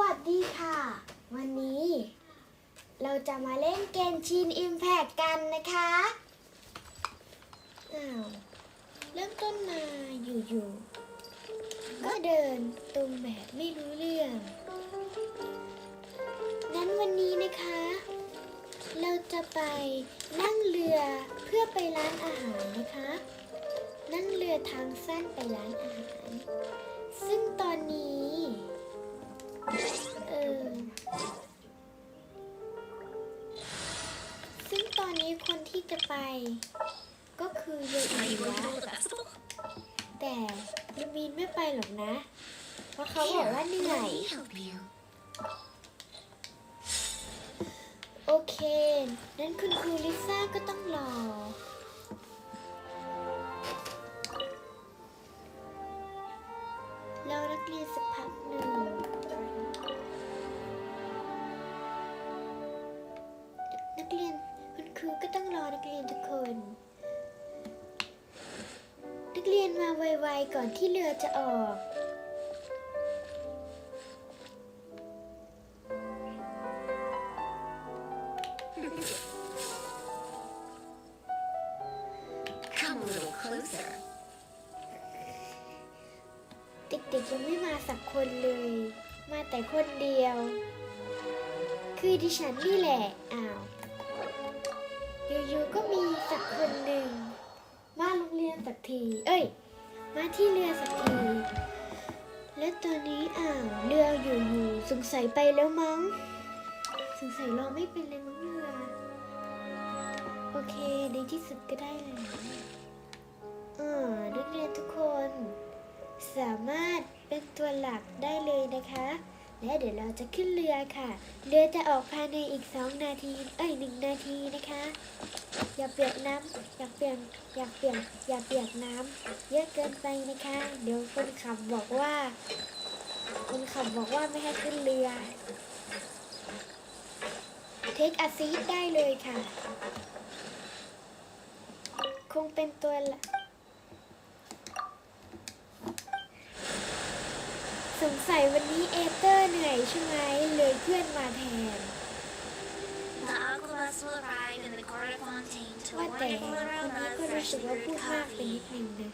วัสดีค่ะ วันนี้ เราจะมาเล่นเกมชีนอิมแพกกันนะคะอ้าวเริ่มต้นมาอยู่ๆก็เดินตรงแบบไม่รู้เรื่องนั้นวันนี้นะคะ เราจะไปนั่งเรือเพื่อไปร้านอาหารนะคะ นั่งเรือทางสั้นไปร้านอาหาร ซึ่งตอนนี้ เออซึ่งตอนนี้คนที่จะไป ก็คือโยอิ Are you ยะแต่ลูมีนไม่ไปหรอกนะ เพราะเขาบอกว่าเหนื่อย โอเค นั้นคุณครูลิซ่าก็ต้องรอ ก่อนที่เรือจะออก Come a little closer. เด็กๆยังไม่มาสักคนเลย มาแต่คนเดียว คือดิฉันนี่แหละ อ้าวอยู่ๆก็มีสักคนหนึ่ง มาโรงเรียนสักที เอ้ย มาที่เรือสักทีและตอนนี้อ่าวเรืออยู่ๆสงสัยไปแล้วมั้ง สงสัยเราไม่เป็นเลยมั้งเรือโอเคในที่สุดก็ได้เลยอ่านักเรียนทุกคน สามารถเป็นตัวหลักได้เลยนะคะ และเดี๋ยวเราจะขึ้นเรือค่ะ เรือจะออกภายในอีก2นาที เอ้ยหนึ่งนาทีนะคะ อย่าเปียกน้ำอย่าเปียกอย่าเปียกอย่าเปียกน้ำเยอะเกินไปนะคะ เดี๋ยวคนขับบอกว่า คนขับบอกว่าไม่ให้ขึ้นเรือเทคอาซีดได้เลยค่ะ คงเป็นตัวละ สงสัยวันนี้เอเตอร์เหนื่อยใช่ไหมเลยเพื่อนมาแทน The Aquabus will arrive in the Corda Fontaine to ว่า a แต่ wonderful คนนี้ aroma ก็ of รู้สึก freshly ว่าพู brewed ดมากไปนิด coffee. นึงนะ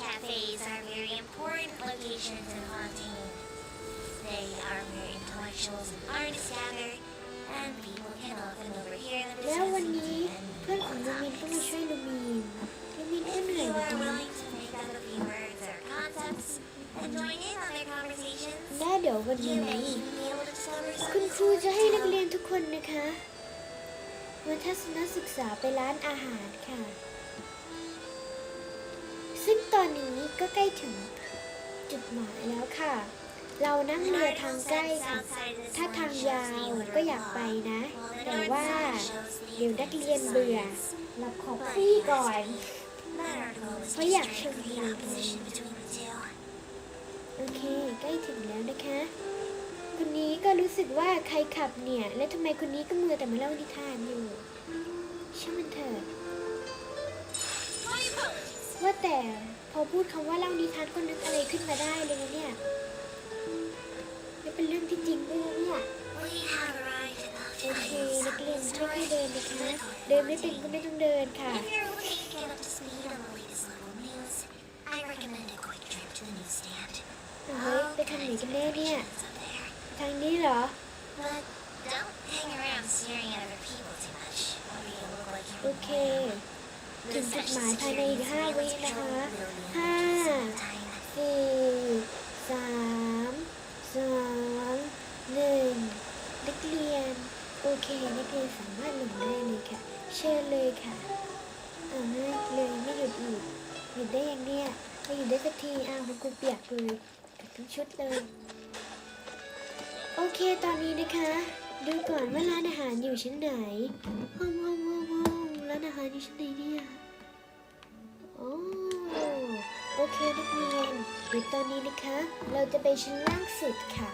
Cafes are very important locations in Fontaine. They are where intellectuals and artists gather, and people can often overhear them แล้ววัน discussing นี้ tea and เพื่อนของลูมินก็มาช่วยลูมินลูมินก็ If เหนื่อย you เหมือน are กัน willing และเดี๋ยววันนี้คุณครูจะให้นักเรียนทุกคนนะคะมาทัศนศึกษาไปร้านอาหารค่ะ ซึ่งตอนนี้ก็ใกล้ถึงจุดหมายแล้วค่ะ เรานั่งเรือทางใกล้ค่ะ ถ้าทางยาวก็อยากไปนะ แต่ว่าเดี๋ยวนักเรียนเบื่อ เราขอพี่ก่อน เพราะอยากชมวิว โอเค ใกล้ถึงแล้วนะคะ คนนี้ก็รู้สึกว่าใครขับเนี่ย และทำไมคนนี้ก็มือแต่มาเล่านิทานอยู่ช่างมันเถอะว่าแต่พอพูดคำว่าเล่านิทานก็นึกอะไรขึ้นมาได้เลยนะเนี่ยนี่เป็นเรื่องที่จริงด้วยนะเนี่ยโอเคนักเรียนค่อยเดินนะคะเดินไม่เป็นก็ไม่ต้องเดินค่ะ เฮ้ยไปทางไหนกันแน่เนี่ย ทางนี้เหรอ โอเค ถึงจุดหมายภายในอีกห้าวินะคะห้าสี่สามสองหนึ่งนักเรียน โอเคนักเรียนสามารถลงได้เลยค่ะ เชิญเลยค่ะเอาเลยไม่หยุดอีกหยุดได้ยังเนี่ยไม่หยุดได้สักทีอ้าวคุณเปียกเลย ทั้งชุดเลย โอเคตอนนี้นะคะ ดูก่อนว่าร้านอาหารอยู่ชั้นไหนห้องห้องห้องห้องร้านอาหารอยู่ชั้นไหนเนี่ยโอ้โอเคนักเรียนเดี๋ยวตอนนี้นะคะ เราจะไปชั้นล่างสุดค่ะ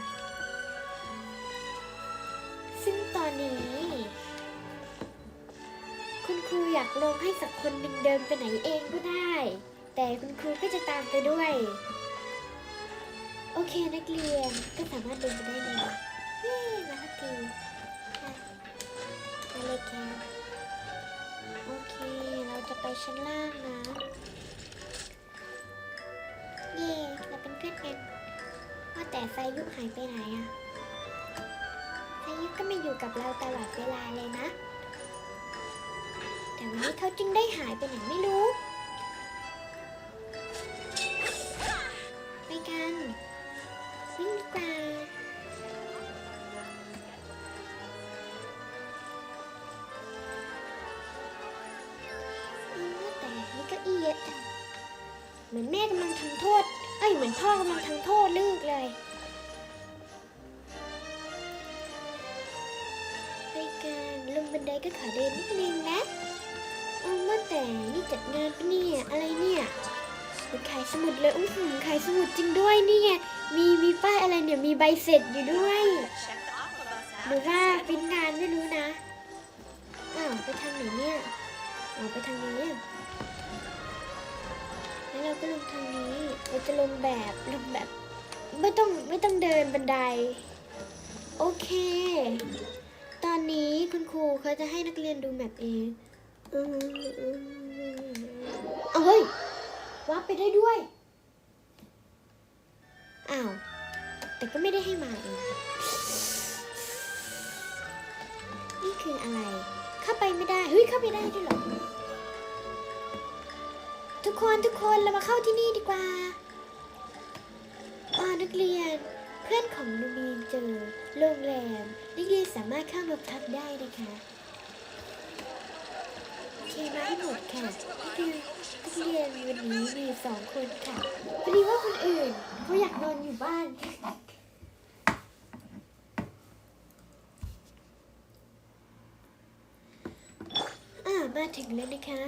ซึ่งตอนนี้ คุณครูอยากลงให้สักคนหนึ่งเดินไปไหนเองก็ได้ แต่คุณครูก็จะตามไปด้วย โอเคนักเรียนก็สามารถเดินไปได้เลยเย้มาสักทีค่ะมาเลยแกโอเค เราจะไปชั้นล่างนะ เย่เราเป็นเพื่อนกันว่าแต่ไซยุหายไปไหนอะไซยุก็ไม่อยู่กับเราตลอดเวลาเลยนะ แต่วันนี้เขาจึงได้หายไปไหนไม่รู้ ก็ขอเดินนิดนึงนะเอาว่าแต่นี่จัดงานปะเนี่ยอะไรเนี่ยขายสมุดเลยอุ้ยขายสมุดจริงด้วยนี่ไงมีมีป้ายอะไรเนี่ยมีใบเสร็จอยู่ด้วยหรือว่าเป็นงานไม่รู้นะอ้าวไปทางไหนเนี่ยอ๋อไปทางนี้แล้วเราก็ลงทางนี้เราจะลงแบบลงแบบ ไม่ต้องไม่ต้องเดินบันได โอเค ตอนนี้คุณครูเขาจะให้นักเรียนดูแมปเองอืมเอาเฮ้ยวับไปได้ด้วย อ้าว แต่ก็ไม่ได้ให้มาเอง นี่คืออะไร เข้าไปไม่ได้ เฮ้ย เข้าไปได้ด้วยหรอ ทุกคนทุกคนเรามาเข้าที่นี่ดีกว่าอ่านักเรียน เพื่อนของนูมีนเจอโรงแรมนักเรียนสามารถเข้ามาพักได้นะคะเคมาให้หมดค่ะนักเรียนนักเรียนวันนี้มีสองคนค่ะพอดีว่าคนอื่นเขาอยากนอนอยู่บ้านอ่ามาถึงแล้วนะคะ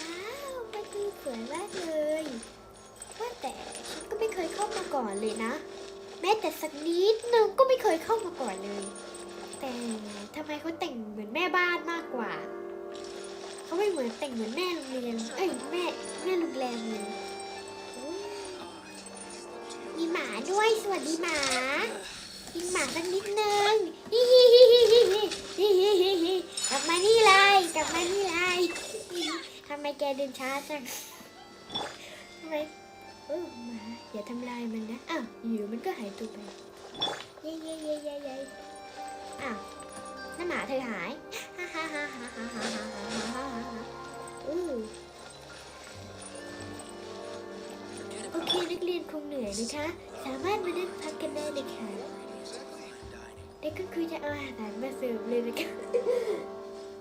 ว้าวมันดูสวยมากเลย ว่าแต่ฉันก็ไม่เคยเข้ามาก่อนเลยนะ แม้แต่สักนิดนึงก็ไม่เคยเข้ามาก่อนเลย แต่ทำไมเขาแต่งเหมือนแม่บ้านมากกว่า เขาไม่เหมือนแต่งเหมือนแม่โรงเรียน เอ้ยแม่แม่โรงแรมเลยโอ้ยมีหมาด้วยสวัสดีหมากินหมาสักนิดนึงฮิฮิฮิฮิฮิฮิฮิฮิฮิกลับมานี่เลยกลับมานี่เลยทำไมแกเดินช้าจังทำไม เออหมาอย่าทำลายมันนะ อ้าวอยู่มันก็หายตัวไป เย้เย้เย้เย้เย้อ้าวนั่นหมาเธอหาย ฮ่าฮ่าฮ่าฮ่าฮ่าฮ่าฮ่าฮ่าฮ่าฮ่าอือโอเคนักเรียนคงเหนื่อยนะคะ สามารถมานั่งพักกันได้เลยค่ะเด็กก็คือจะเอาอาหารมาเสิร์ฟเลยนะคะ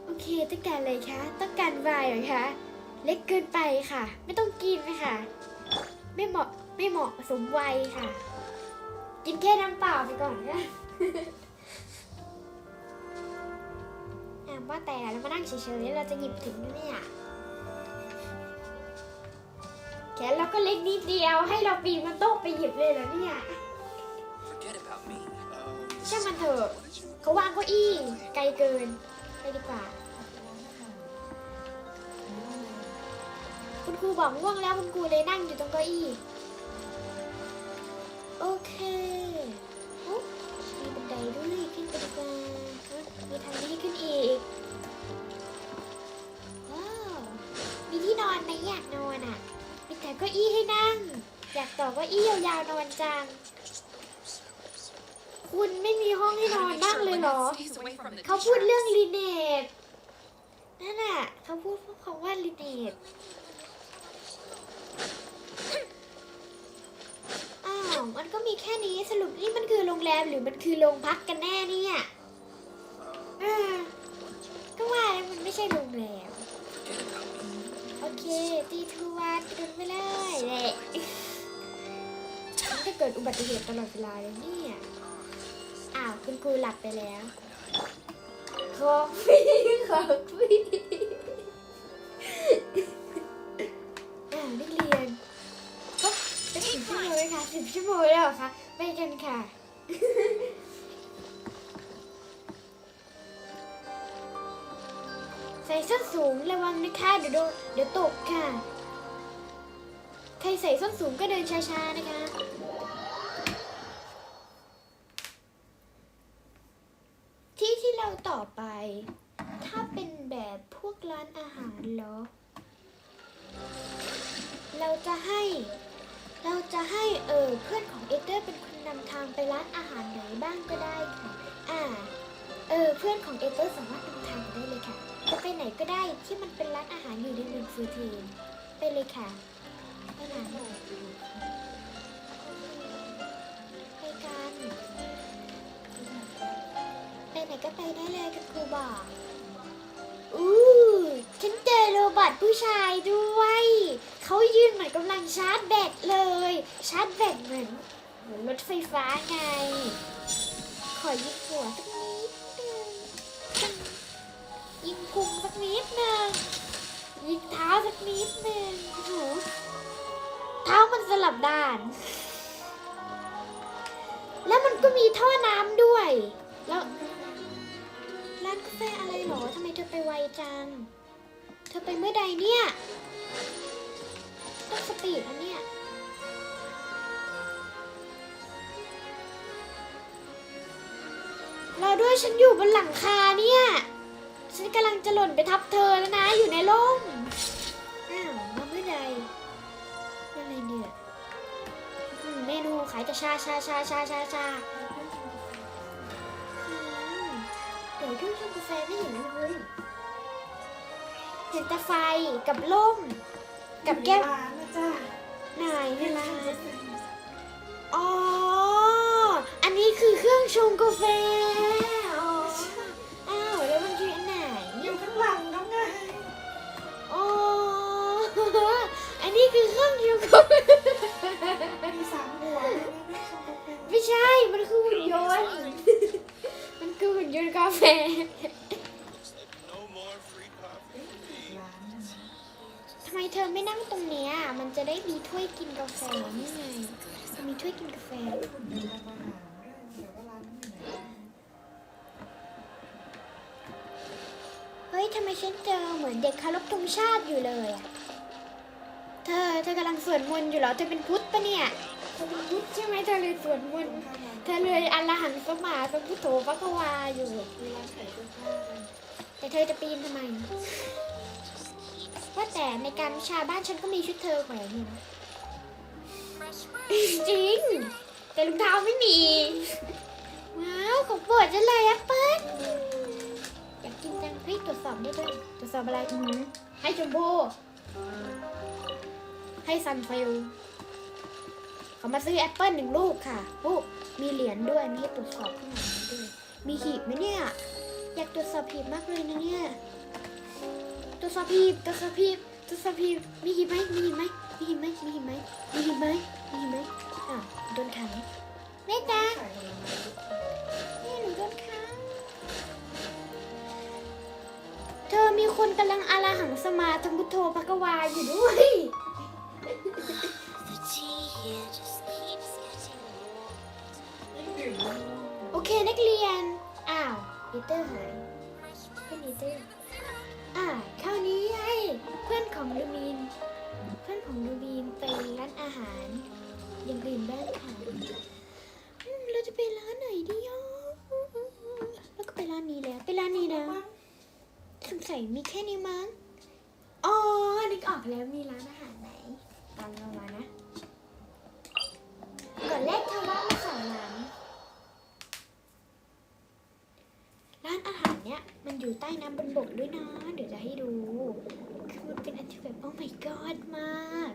โอเคต้องการอะไรคะ ต้องการวน์เหรอคะ เล็กเกินไปค่ะ ไม่ต้องกินนะคะ ไม่เหมาะไม่เหมาะสมวัยค่ะ กินแค่น้ำเปล่าไปก่อนนะอะว่าแต่เรามานั่งเฉยๆเราจะหยิบถึงไหมเนี่ยแขนเราก็เล็กนิดเดียวให้เราปีนมันโต๊ะไปหยิบเลยเหรอเนี่ย Forget about me. ช่างมันเถอะเขาวางเก้าอี้ไกลเกินไปดีกว่า ครูบอกง่วงแล้วคุณครูเลยนั่งอยู่ตรงเก้าอี้ โอเคมีบันไดด้วยขึ้นไปดีกว่ามีทางนี้ขึ้นอีก ว้าว มีที่นอนไหมอยากนอนอะ มีแต่เก้าอี้ให้นั่ง อยากต่อเก้าอี้ยาวๆนอนจัง คุณไม่มีห้องให้นอนบ้างเลยเหรอ เขาพูดเรื่องลีเนตนั่นน่ะเขาพูดคำว่าลีเนต อ้าวมันก็มีแค่นี้สรุปนี่มันคือโรงแรมหรือมันคือโรงพักกันแน่เนี่ยอ่าก็ว่าแล้วมันไม่ใช่โรงแรมโอเค ตีทวนเดินไปเลยแหละมันจะเกิดอุบัติเหตุตลอดเวลาเลยเนี่ยอ้าวคุณครูหลับไปแล้ว ขอฟี่ขอฟี่ คะสิบชั่วโมงแล้วเหคะไปกันค่ะ ใส่ส้นสูงระวังนะคะเดี๋ยวโดนเดี๋ยวตกค่ะ ใครใส่ส้นสูงก็เดินช้าๆนะคะที่ที่เราต่อไป ถ้าเป็นแบบพวกร้านอาหารเหรอ เราจะให้ เราจะให้เออเพื่อนของเอเตอร์เป็นคนนำทางไปร้านอาหารไหนบ้างก็ได้ค่ะ อ่า เออเพื่อนของเอเตอร์สามารถนำทางไปได้เลยค่ะ จะไปไหนก็ได้ที่มันเป็นร้านอาหารอยู่ในเมืองฟูทีนไปเลยค่ะไปไหนไปกัน ไปไหนก็ไปได้เลยกับครูบอก อู้ฉันเจอโรบอทผู้ชายด้วย เขายืนเหมือนกำลังชาร์จแบตเลย ชาร์จแบตเหมือนเหมือนรถไฟฟ้าไง ขอยิงหัวสักนิดนึงยิงพุงสักนิดนึงยิงเท้าสักนิดนึงโอ้โหเท้ามันสลับด้าน แล้วมันก็มีท่อน้ำด้วย แล้วานกาแฟอะไรหรอทำไมเธอไปไวจัง เธอไปเมื่อใดเนี่ยต้องสปีดนะเนี่ยราด้วยฉันอยู่บนหลังคาเนี่ย ฉันกำลังจะหล่นไปทับเธอแล้วนะ อยู่ในร่มอ้าวมาเมื่อใดอะไรเนี่ยอืมเมนูขายแต่ชาชาชาชาชาชา เดี๋ยวเครื่องชงกาแฟไม่เห็นเลยเห็นแต่ไฟกับล่ม กับแก้วร้านนะจ้าไหนในร้านอ๋อ อันนี้คือเครื่องชงกาแฟ อ๋อ อ้าว แล้วมันคืออันไหน อยู่ข้างหลังแล้วไงอ๋อ อันนี้คือเครื่องชงกาแฟมีสามหัวเลยนะไม่ชอบกาแฟไม่ใช่ มันคือหุ่นยนต์มันคือหุ่น ยนกาแฟทำไมเธอไม่นั่งตรงเนี้ยมันจะได้มีถ้วยกินกาแฟนี่ไงมีถ้วยกินกาแฟเฮ้ยทำไมฉันเจอเหมือนเด็กคารพธงชาติอยู่เลยอะเธอเธอกำลังสวดมนต์อยู่เหรอ เธอเป็นพุทธปะเนี่ย เธอเป็นพุทธใช่ไหมเธอเลยสวดมนต์ เธอเลยอัลหังสมาสัมพุทโธพระกวาอยู่มีร้านขายเสื้อผ้ากันแต่เธอจะปีนทำไมว่าแต่ในการวิชาบ้านฉันก็มีชุดเธอแขวนอยู่นะจริง แต่รองเท้าไม่มี ว้าวของโปรดฉันเลยแอปเปิ้ลอยากกินจังเฮ้ยตรวจสอบได้ด้วยตรวจสอบอะไรอือหือให้ชมพู่ให้ซันฟิล เขามาซื้อแอปเปิ้ลหนึ่งลูกค่ะลูกมีเหรียญด้วยมีให้ตรวจสอบข้างหลังด้วย มีหีบไหมเนี่ย อยากตรวจสอบหีบมากเลยนะเนี่ยตรวจสอบหีบตรวจสอบหีบตรวจสอบหีบมีหีบไหมมีหีบไหมมีหีบไหมมีหีบไหมมีหีบไหมมีหีบไหมอะโดนขังแม่จ้าแม่หนูโดนขังเธอมีคนกำลังอาราหังสมาธมุทโธภกวาอยู่ด้วย โอเคนักเรียน อ้าวอีเตอร์หายเพื่อนอีเตอร์อ่าคราวนี้ไอ้เพื่อนของลูมีนเพื่อนของลูมีนไปร้านอาหาร อย่างอื่นบ้างค่ะเราจะไปร้านไหนดีอะแล้วก็ไปร้านนี้แล้ว ไปร้านนี้นะสงสัยมีแค่นี้มั้ง อ๋อนึกออกแล้วมีร้านอาหารไหน ตามเรามานะ ก่อนแรกเธอว่ามาสองร้านร้านอาหารเนี้ยมันอยู่ใต้น้ำบนบกด้วยนะเดี๋ยวจะให้ดู คือมันเป็นอันที่แบบโอ้ my god มาก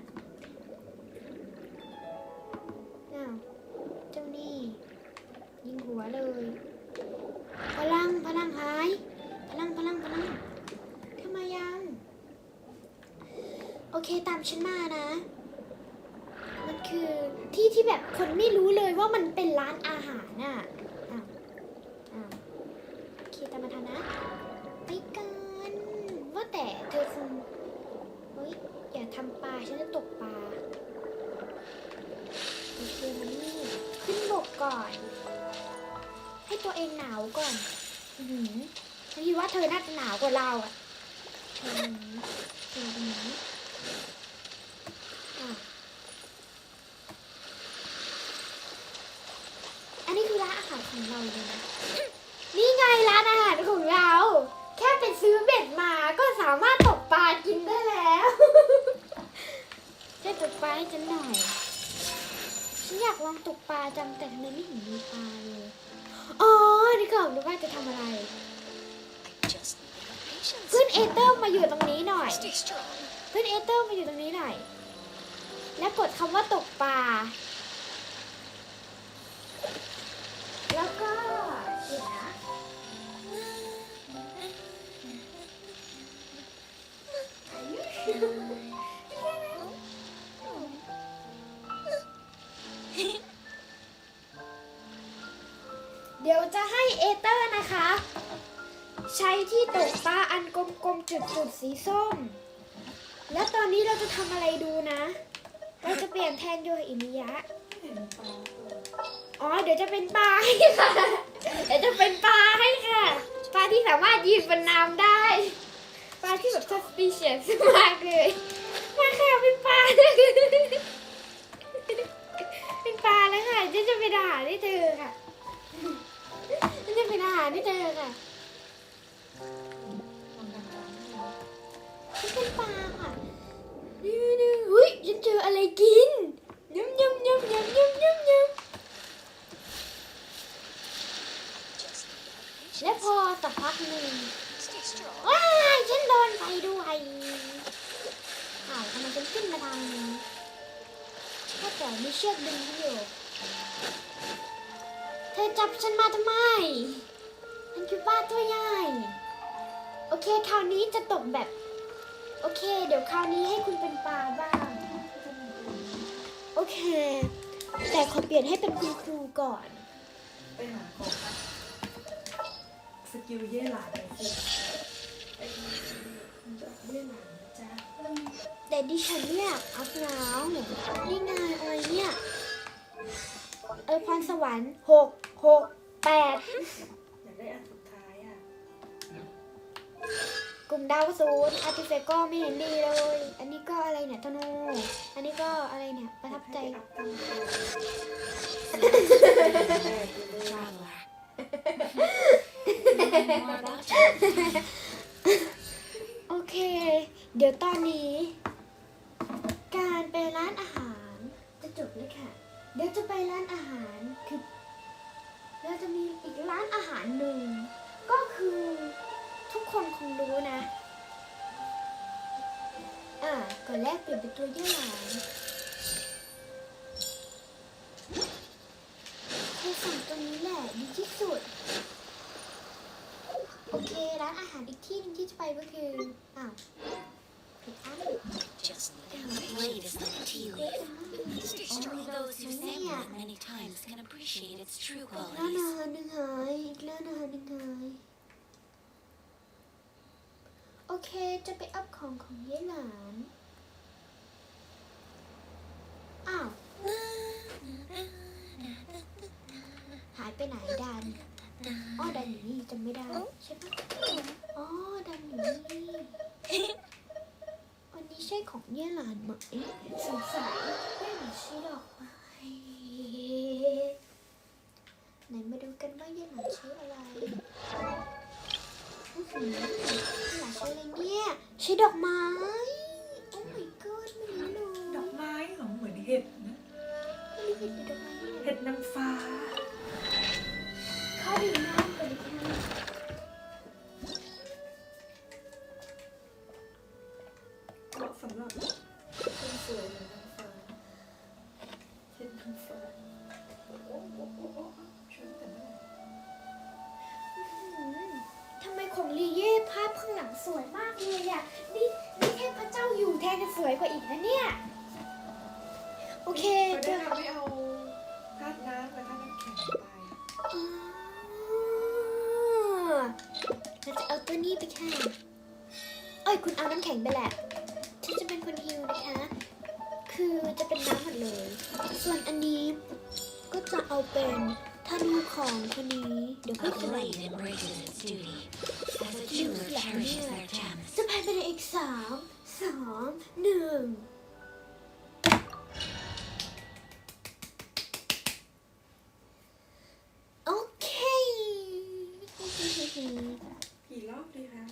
อ้าวเจ้านี่ยิงหัวเลย พลังพลังหาย พลังพลังพลังทำไมยัง โอเคตามฉันมานะ คือที่ที่แบบคนไม่รู้เลยว่ามันเป็นร้านอาหารน่ะอ้าวอ้าวโอเคตามมาทันนะ ไปกัน ว่าแต่เธอคงเฮ้ยอย่าทำปลาฉันจะตกปลาโอเคมันนี่ขึ้นบกก่อน ให้ตัวเองหนาวก่อน อือหือฉันคิดว่าเธอน่าจะหนาวกว่าเราอะเธอเธอตรงนี้ นี่ไงร้านอาหารของเรา แค่ไปซื้อเบ็ดมาก็สามารถตกปลากินได้แล้วช่วยตกปลาให้ฉันหน่อย ฉันอยากลองตกปลาจังแต่ทำไมไม่เห็นมีปลาเลย อ๋อนี่ก่อนดูว่าจะทำอะไร ขึ้นเอเตอร์มาอยู่ตรงนี้หน่อย ขึ้นเอเตอร์มาอยู่ตรงนี้หน่อย และกดคำว่าตกปลา ที่ตกปลาอันกลมๆจุดๆสีส้ม และตอนนี้เราจะทำอะไรดูนะ เราจะเปลี่ยนแทนโยอิมิยะ อ๋อ เดี๋ยวจะเป็นปลาให้ค่ะ เดี๋ยวจะเป็นปลาให้ค่ะ ปลาที่สามารถยืนบนน้ำได้ ปลาที่แบบ suspicious มากเลย มาค่ะเป็นปลา เป็นปลาแล้วค่ะฉันจะเป็นอาหารให้เธอค่ะจะเป็นอาหารให้เธอค่ะ เป็นปลาค่ะนี่นี่เฮ้ยฉันเจออะไรกินยำยำยำยำยำยำยำ Just need your และพอสักพักหนึ่งว้ายฉันโดนไฟด้วยอ้าวทำไมฉันขึ้นมาทางนี้แค่แต่มีเชือกดึงอยู่ เธอจับฉันมาทำไมมันคือปลาตัวใหญ่ โอเคคราวนี้จะตกแบบ โอเค เดี๋ยวคราวนี้ให้คุณเป็นปลาบ้าง โอเค แต่ขอเปลี่ยนให้เป็นคุณครูก่อน ไปหาของปะสกิลเย่หลานหน่อยสิไอ้เย่หลานนะจ๊ะแต่ดิฉันไม่อยากอัพน้ำนี่ไงอะไรเนี่ยเออพรสวรรค์หกหกแปดอยากได้อันสุดท้ายอะ กลุ่มดาวศูนย์อาร์ติเฟกก็ไม่เห็นดีเลย อันนี้ก็อะไรเนี่ยธนู อันนี้ก็อะไรเนี่ยประทับใจโอเค เดี๋ยวตอนนี้ การไปร้านอาหาร จะจบแล้วค่ะ เดี๋ยวจะไปร้านอาหารคือเราจะมีอีกร้านอาหารหนึ่งก็คือ ทุกคนคงรู้นะ อ่าก่อนแรกเปลี่ยนเป็นตัวยี่หลานเธอสั่งตรงนี้แหละดีที่สุด โอเค ร้านอาหารอีกที่หนึงที่จะไปก็คือ อ้าวผิดอัน Just need how the blade is like a tea leaf. Stay strong. Only those who sample it many times can appreciate its true ร้านอา qualities. หารหนึ่งหายอีกร้านอาหารหนึ่งหาย โอเค จะไปอัพของของเย้หลาน อ้าว หายไปไหนดันอ๋อดันอยู่นี่จำไม่ได้ใช่ปะอ๋อ ดันอยู่นี่อันนี้ใช่ของเย้หลานไหมสงสัยไม่ใช่ดอกไม้ไหนมาดูกันว่าเย้หลานใช้อะไร ใช้ดอกไม้ นะเนี่ย โอเคเขาเดี๋แนะยวนำให้เอาธาตุน้ำกับธาตุน้ำแข็งไปอ๋อเราจะเอาตัวนี้ไปค่ะเอ้ยคุณเอาน้ำแข็งไปแหละฉันจะเป็นคนฮิวนะคะ คือจะเป็นน้ำหมดเลย ส่วนอันนี้ก็จะเอาเป็นธนูของคนนี้ เดี๋ยวค่อย A สวย blade embraces its duty. As a jeweler cherishes their gems. จะภายในอีกสาม สองหนึ่งโอเคกี่รอบดีคะ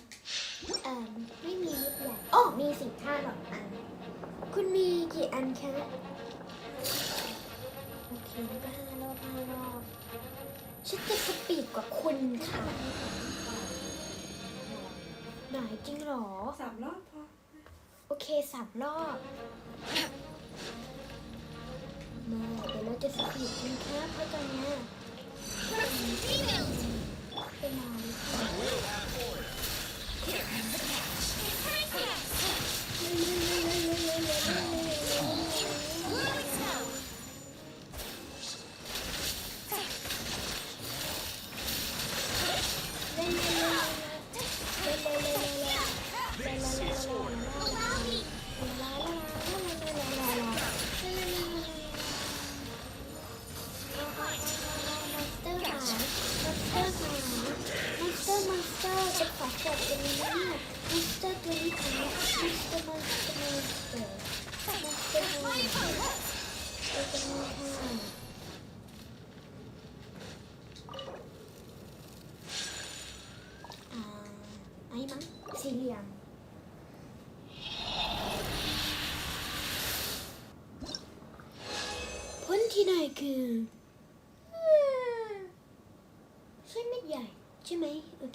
เอ่อไม่มีหรือเปล่าอ๋อมีสิบห้ารอบอัน คุณมีกี่อันคะโอเคก็ห้ารอบห้ารอบฉันจะสปีดกว่าคุณค่ะ ไหนจริงหรอ สามรอบพ โอเคสามรอบมาเดี๋ยวเราจะสกิดกันครับเพราะตอนนี้เป็นนาน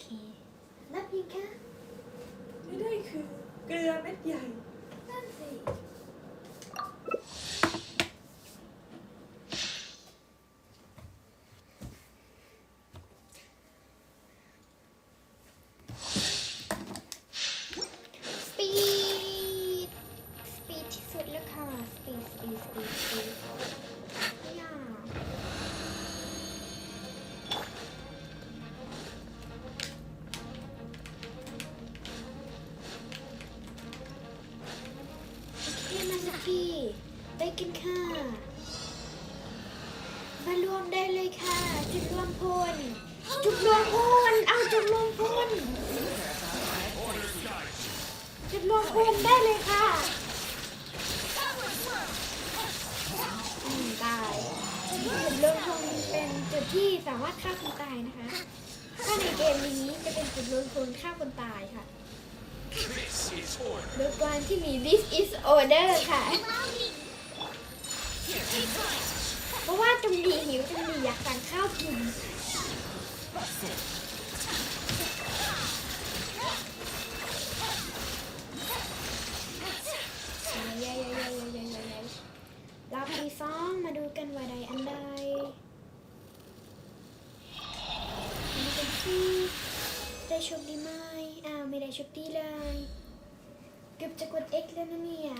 เค รับยังคะ ไม่ได้คือเกลือเม็ดใหญ่ คนล้นคนฆ่าคนตายค่ะ โดยการที่มี this is order ค่ะ เพราะว่าจงดีหิวจงดีอยากสั่ข้าวกิน çıkıt eklenimi ya.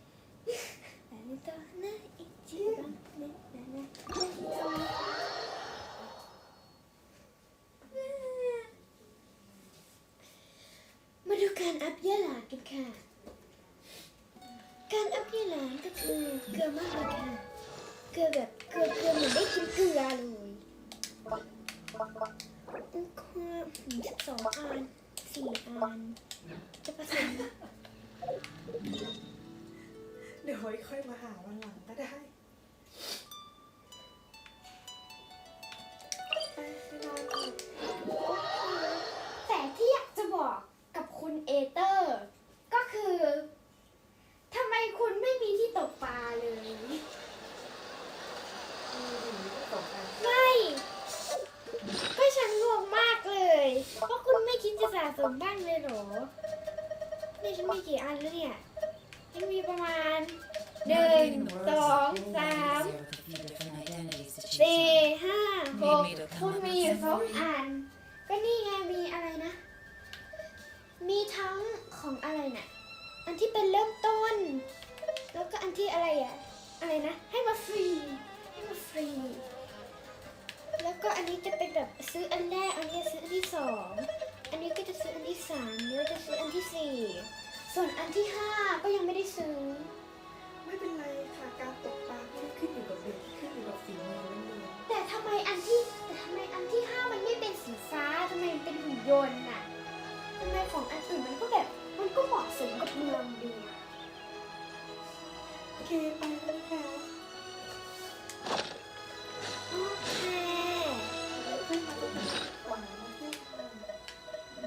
เกลือมากเลยค่ะเกลือแบบเกลือเกลือเหมือนได้กินเกลือเลยอืมคือสิบสองอันสี่อันจะผสม เดี๋ยวไว้ค่อยมาหาวันหลังก็ได้ อันนี้จะเป็นแบบซื้ออันแรก อันนี้จะซื้ออันที่สองอันนี้ก็จะซื้ออันที่สามอันนี้ก็จะซื้ออันที่สี่ส่วนอันที่ห้าก็ยังไม่ได้ซื้อ ไม่เป็นไรค่ะ การตกปลาไม่ได้ขึ้นอยู่กับเด็กขึ้นอยู่กับฝีมือล้วนแต่ทำไมอันที่แต่ทำไมอันที่ห้ามันไม่เป็นสีฟ้าทำไมมันเป็นหุ่นยนต์น่ะทำไมของอันอื่นมันก็แบบมันก็เหมาะสมกับเมืองดีอะๆโอเคไปแล้วนะคะ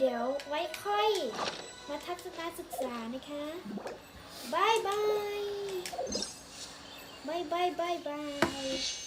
ดี๋ยวไว้ค่อยมาทัศนศึกษานะคะบายบายบายบายบายบาย